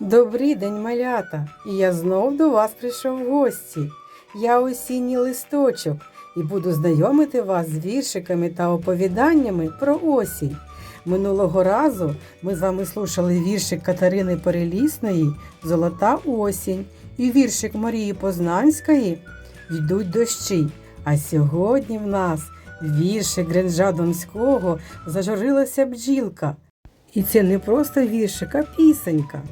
Добрий день, малята! І я знов до вас прийшов в гості. Я осінній листочок і буду знайомити вас з віршиками та оповіданнями про осінь. Минулого разу ми з вами слушали віршик Катерини Перелісної Золота осінь і віршик Марії Познанської Йдуть дощі. А сьогодні в нас віршик Гринжа Донського Зажурилася бджілка. І це не просто віршик, а пісенька.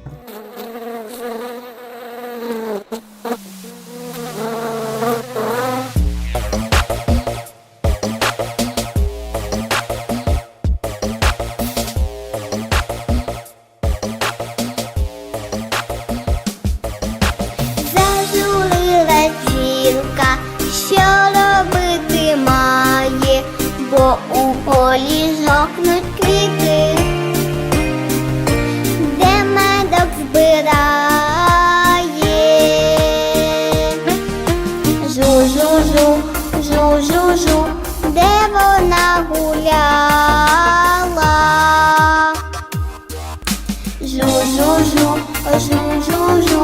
У полі жовкнуть квіти, де медок збирає. Жу-жу-жу, жу-жу-жу, де вона гуляла. Жу-жу-жу, жу-жу-жу,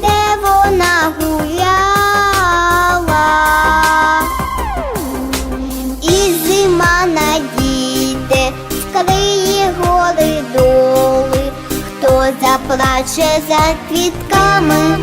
де вона гуляла. Надійде, скриє гори доли, хто заплаче за квітками,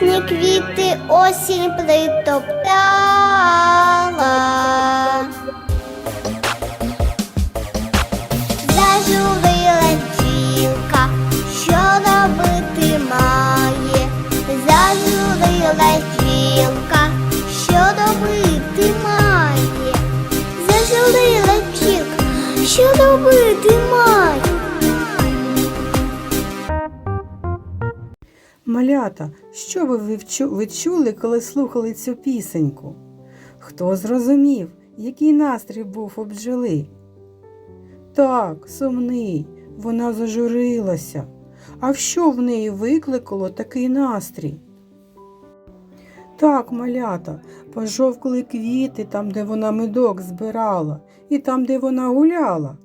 ясні квіти, осінь притоптала. Зажурила жінка, що робити має, зажурила жінка, що робити має, зажурила жінка, що робити має. Малята, що ви відчули, коли слухали цю пісеньку? Хто зрозумів, який настрій був у бджоли? Так, сумний, вона зажурилася. А що в неї викликало такий настрій? Так, малята, пожовкли квіти там, де вона медок збирала, і там, де вона гуляла.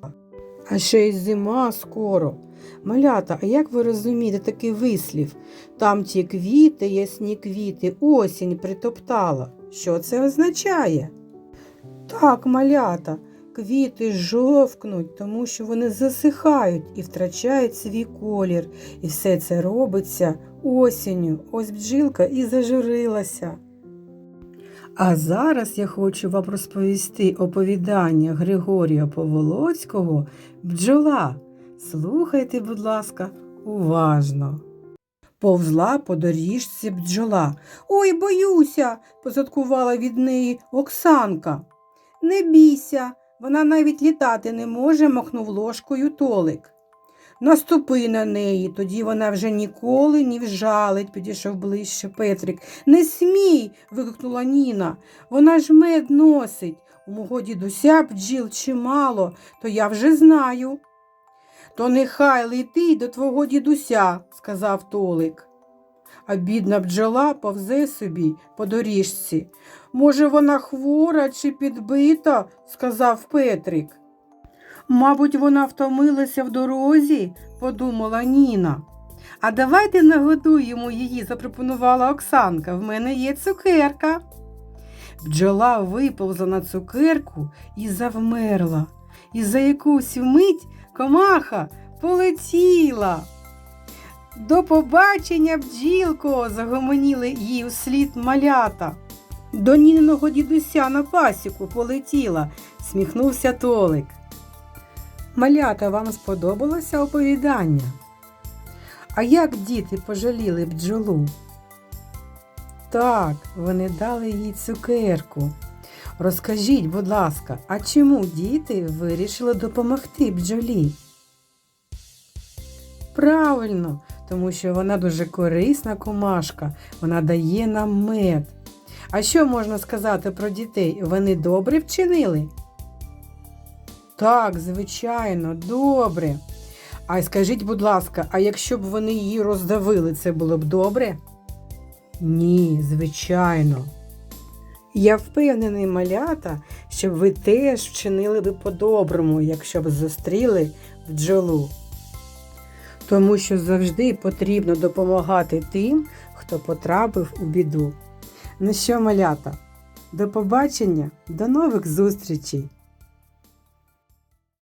А ще й зима скоро. Малята, а як ви розумієте такий вислів? Там ті квіти, ясні квіти, осінь притоптала. Що це означає? Так, малята, квіти жовкнуть, тому що вони засихають і втрачають свій колір. І все це робиться осінню. Ось бджілка і зажурилася. А зараз я хочу вам розповісти оповідання Григорія Поволоцького Бджола. Слухайте, будь ласка, уважно. Повзла по доріжці бджола. Ой, боюся, позадкувала від неї Оксанка. Не бійся, вона навіть літати не може, махнув ложкою толик. Наступи на неї, тоді вона вже ніколи не вжалить, підійшов ближче Петрик. Не смій. вигукнула Ніна. Вона ж мед носить. У мого дідуся бджіл чимало, то я вже знаю. То нехай летить до твого дідуся, сказав Толик. А бідна бджола повзе собі по доріжці. Може, вона хвора чи підбита, сказав Петрик. Мабуть, вона втомилася в дорозі, подумала Ніна. А давайте нагодуємо її, запропонувала Оксанка. В мене є цукерка. Бджола виповзла на цукерку і завмерла. І за якусь мить комаха полетіла. До побачення, бджілко, загомоніли їй услід малята. До Ніниного дідуся на пасіку полетіла, сміхнувся Толик. Малята, вам сподобалося оповідання? А як діти пожаліли бджолу? Так, вони дали їй цукерку. Розкажіть, будь ласка, а чому діти вирішили допомогти бджолі? Правильно, тому що вона дуже корисна комашка, вона дає нам мед. А що можна сказати про дітей? Вони добре вчинили? Так, звичайно, добре. А скажіть, будь ласка, а якщо б вони її роздавили, це було б добре? Ні, звичайно. Я впевнений, малята, що ви теж вчинили би по-доброму, якщо б зустріли бджолу. Тому що завжди потрібно допомагати тим, хто потрапив у біду. Ну що, малята, до побачення, до нових зустрічей!